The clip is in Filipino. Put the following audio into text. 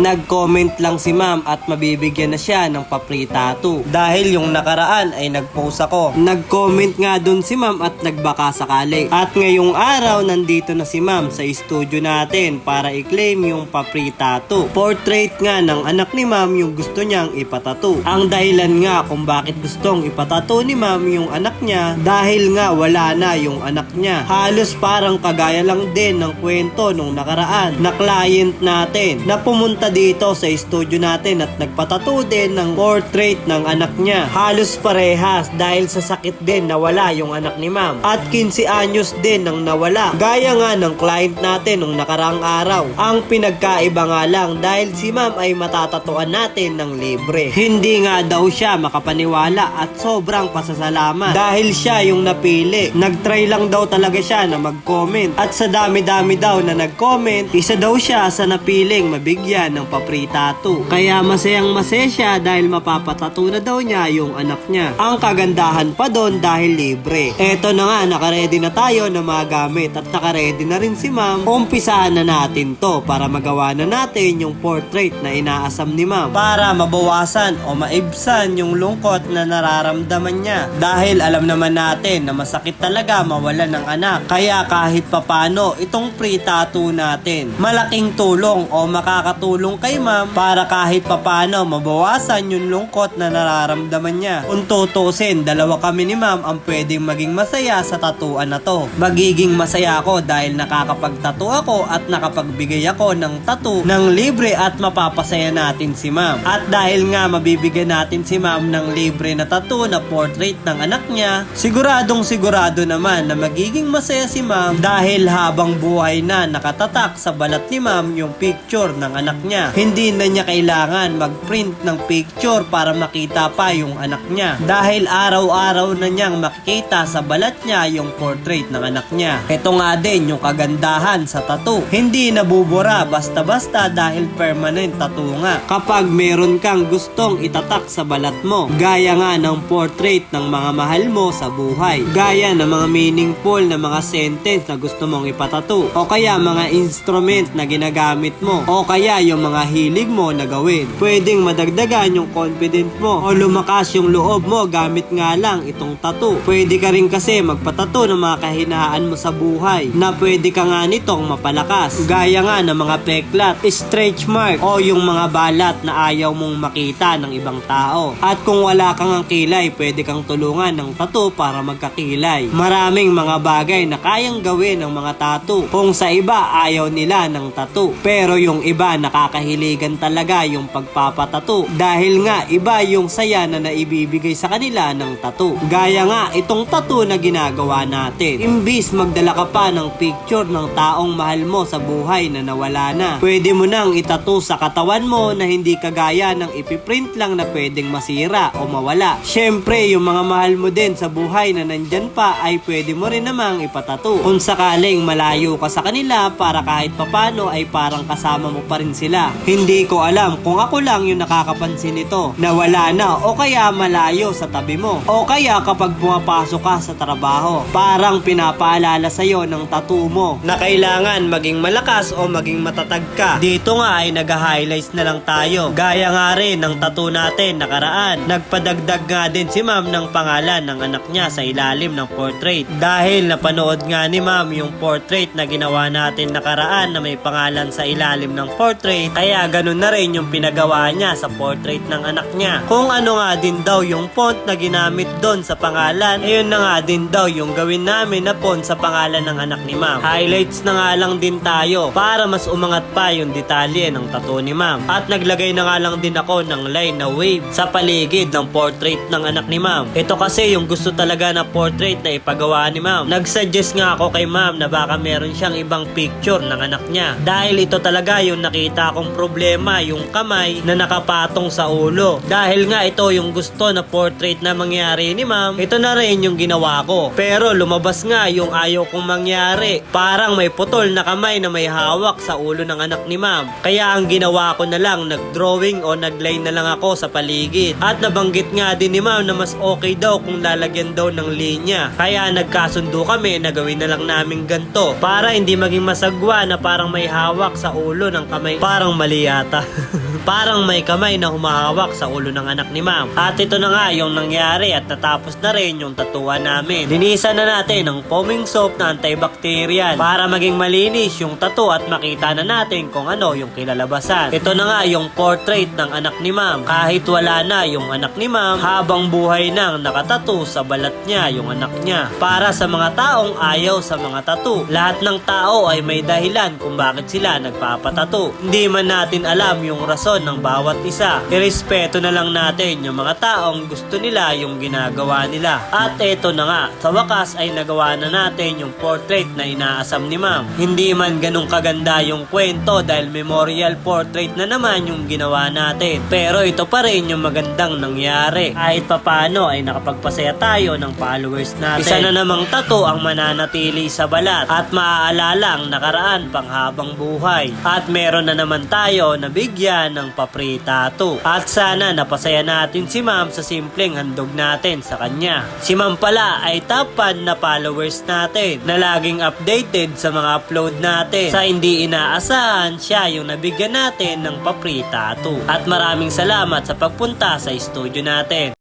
Nag-comment lang si ma'am at mabibigyan na siya ng pa-free tattoo. Dahil yung nakaraan ay nag-post ako. Nag-comment nga dun si ma'am at nagbaka sakali. At ngayong araw, nandito na si ma'am sa studio natin para i-claim yung pa-free tattoo. Portrait nga ng anak ni ma'am yung gusto niyang ipatato. Ang dahilan nga kung bakit gustong ipatato ni ma'am yung anak niya dahil nga wala na yung anak niya. Halos parang kagaya lang din ng kwento nung nakaraan na client natin na pumunta dito sa studio natin at nagpatato din ng portrait ng anak niya. Halos parehas dahil sa sakit din nawala yung anak ni ma'am. At 15 anyos din nang nawala. Gaya nga ng client natin nung nakaraang araw. Ang pinagkaiba nga lang dahil si ma'am ay matatatuan natin ng libre. Hindi nga daw siya makapaniwala at sobrang pasasalamat dahil siya yung napili. Nagtry lang daw talaga siya na mag-comment at sa dami-dami daw na nag-comment, isa daw siya sa napiling mabigyan ng pa-free tattoo. Kaya masayang masaya siya dahil mapapatato na daw niya yung anak niya. Ang kagandahan pa doon dahil libre. Eto na nga, nakaredy na tayo na mga gamit at nakaredy na rin si ma'am. Umpisahan na natin to para magawa na natin yung portrait na inaasam ni ma'am. Para mabawasan o maibsan yung lungkot na nararamdaman niya. Dahil alam naman natin na masakit talaga mawala ng anak. Kaya kahit papano, itong free tattoo natin, malaking tulong o makakatulong kay ma'am para kahit papano mabawasan yung lungkot na nararamdaman niya. Kung tutusin, dalawa kami ni ma'am ang pwedeng maging masaya sa tatuan na to. Magiging masaya ako dahil nakakapagtato ako at nakapagbigay ako ng tattoo ng libre at mapapasaya natin si ma'am. At dahil nga mabibigyan natin si ma'am ng libre na tattoo na portrait ng anak niya, siguradong sigurado naman na magiging masaya si ma'am dahil habang buhay na nakatatak sa balat ni ma'am yung picture ng anak niya. Hindi na niya kailangan mag-print ng picture para makita pa yung anak niya. Dahil araw-araw na niyang makikita sa balat niya yung portrait ng anak niya. Ito nga din yung kagandahan sa tattoo. Hindi nabubura basta-basta dahil permanent tattoo nga. Kapag meron kang gustong itatak sa balat mo, gaya nga ng portrait ng mga mahal mo sa buhay. Gaya ng mga meaningful na mga sentence na gusto mong ipatato. O kaya mga instrument na ginagamit mo. O kaya yung mga hilig mo na gawin. Pwedeng madagdagan yung confidence mo o lumakas yung loob mo gamit nga lang itong tattoo. Pwede ka rin kasi magpatato ng mga kahinaan mo sa buhay na pwede ka nga nitong mapalakas. Gaya nga ng mga peklat, stretch mark o yung mga balat na ayaw mong makita ng ibang tao. At kung wala kang ang kilay, pwede kang tulungan ng tattoo para magkakilay. Maraming mga bagay na kayang gawin ng mga tattoo. Kung sa iba ayaw nila ng tattoo. Pero yung iba nakakahiligan talaga yung pagpapatato. Dahil nga iba yung saya na naibibigay sa kanila ng tattoo. Gaya nga itong tattoo na ginagawa natin. Imbis magdala ka pa ng picture ng taong mahal mo sa buhay na nawala na. Pwede mo nang itato sa katawan mo na hindi kagaya ng ipiprint lang na pwedeng masira o mawala. Syempre, yung mga mahal mo din sa buhay na nandyan pa ay pwede mo rin namang ipatato. Kung sakaling malayo ka sa kanila para kahit papano ay parang kasama mo pa rin sila. Hindi ko alam kung ako lang yung nakakapansin nito na wala na o kaya malayo sa tabi mo. O kaya kapag pumapasok ka sa trabaho, parang pinapaalala sa'yo ng tattoo mo na kailangan maging malakas o maging matatag ka. Dito nga ay nag-highlights na lang tayo. Gaya nga rin ng tattoo natin nakaraan. Nagpadagdag nga din si ma'am ng pangalan ng anak niya sa ilalim ng portrait. Dahil napanood nga ni ma'am yung portrait na ginawa natin nakaraan na may pangalan sa ilalim ng portrait. Kaya ganun na rin yung pinagawa niya sa portrait ng anak niya. Kung ano nga din daw yung font na ginamit doon sa pangalan, ayun na nga din daw yung gawin namin na font sa pangalan ng anak ni ma'am. Highlights na nga lang din tayo para mas umangat pa yung detalye ng tattoo ni ma'am. At naglagay na nga lang din ako ng line na wave sa paligid ng portrait ng anak ni ma'am. Ito kasi yung gusto talaga na portrait na ipagawa ni ma'am. Nag-suggest nga ako kay ma'am na baka meron siyang ibang picture ng anak niya. Dahil ito talaga yung nakita kong problema, yung kamay na nakapatong sa ulo. Dahil nga ito yung gusto na portrait na mangyari ni ma'am, ito na rin yung ginawa ko. Pero lumabas nga yung ayaw kong mangyari. Parang may putol na kamay na may hawak sa ulo ng anak ni ma'am. Kaya ang ginawa ko na lang, nag-drawing o nag-line na lang ako sa paligid. At nabanggit nga din ni ma'am na mas okay daw kung lalagyan daw ng linya. Kaya nagkasundo kami na gawin na lang namin ganto para hindi maging masagwa na parang may hawak sa ulo ng kamay. Parang mali yata. Parang may kamay na humahawak sa ulo ng anak ni ma'am. At ito na nga yung nangyari at natapos na rin yung tatuan namin. Linisan na natin ng foaming soap na antibacterial para maging malinis yung tattoo at makita na natin kung ano yung kilalabasan. Ito na nga yung portrait ng anak ni ma'am. Kahit wala na yung anak ni ma'am, habang buhay nang nakatato sa balat niya yung anak niya. Para sa mga taong ayaw sa mga tattoo, lahat ng tao ay may dahilan kung bakit sila nagpapatato. Hindi man natin alam yung rason ng bawat isa. Irespeto na lang natin yung mga taong gusto nila yung ginagawa nila. At eto na nga, sa wakas ay nagawa na natin yung portrait na inaasam ni ma'am. Hindi man ganun kaganda yung kwento dahil memorial portrait na naman yung ginawa natin. Pero ito pa rin yung magandang nangyari. Kahit papano ay nakapagpasaya tayo ng followers natin. Isa na namang tato ang mananatili sa balat at maaalala ang nakaraan panghabang buhay. At meron na naman tayo na bigyan papri tattoo. At sana napasaya natin si ma'am sa simpleng handog natin sa kanya. Si ma'am pala ay top fan na followers natin na laging updated sa mga upload natin. Sa hindi inaasahan, siya yung nabigyan natin ng papri tattoo. At maraming salamat sa pagpunta sa studio natin.